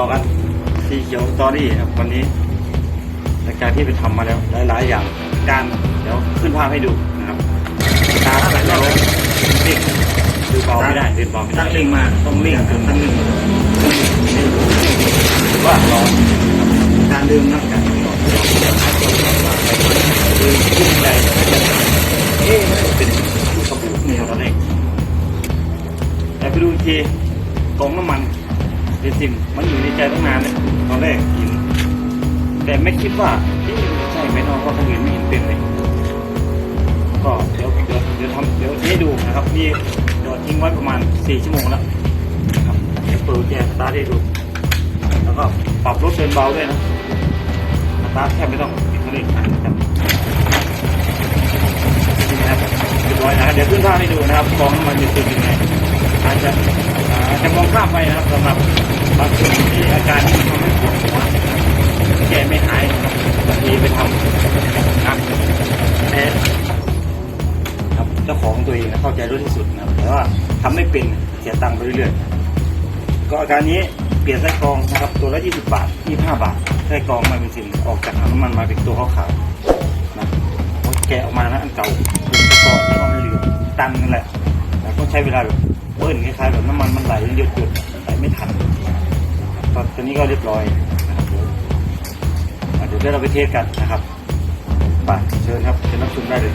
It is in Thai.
อกันสีเขียวตอรี่ครับวันนี้จากการที่ไปทำมาแล้วหลายๆอย่างการเดี๋ยวขึ้นภาพให้ดูนะครับตาถ้าแบบเราเร่งดูเบาไม่ได้เดินเบาไม่ได้ตั้งเร่งมาต้องเร่งตั้งเร่งว่าร้อนการเดิมนะการคือขึ้นใจเอ๊ะเป็นลูกระบุกนี่ครับตอนแรกแต่ไปดูอีกทีกองน้ำมัน เบนซินมันอยู่ในใจตั้งนานเลยตอนแรกกิน แต่ไม่คิดว่าเอ๊ะใช่ไหมน้องเพราะคนอื่นไม่เห็นเป็นเลยก็เดี๋ยวเดี๋ยวเดี๋ยวทำเดี๋ยวให้ดูนะครับนี่จอดทิ้งไว้ประมาณ4ชั่วโมงแล้วนะครับเดี๋ยวเปิดแจสตาร์ทให้ดู แล้วก็ปรับรถเดินเบาด้วยนะสตาร์ทแทบไม่ต้องปิดคันเร่งนะครับนี่นะครับเรียบร้อยนะเดี๋ยวขึ้นภาพให้ดูนะครับกองมันจะเป็นยังไง จะมองข้ามไปนะครับสำหรับบางคนที่อาการที่ทำให้ปวดหัวแก้ไม่หายบางทีไปทำนะแต่ครับเจ้าของตัวเองนะเข้าใจรู้ที่สุดนะครับแต่ว่าทำไม่เป็นเสียตังค์ไปเรื่อยๆก็อาการนี้เปลี่ยนไส้กรองนะครับ ตัวละ20บาท25บาทไส้กรองมันเป็นสินออกจากถังน้ำมันมาเป็นตัวขาวๆนะแกะออกมานะอันเก่าเป็นไส้กองแล้วมันเหลือตันนั่นแหละแล้วก็ใช้เวลาแบบ เบิ้ลคล้ายๆแบบน้ำมันมันไหลหยุดไหลไม่ทันตอนตอนนี้ก็เรียบร้อยนะครับเดี๋ยวเดี๋ยวเราไปเทสกันนะครับไปเชิญครับเชิญรับชมได้เลย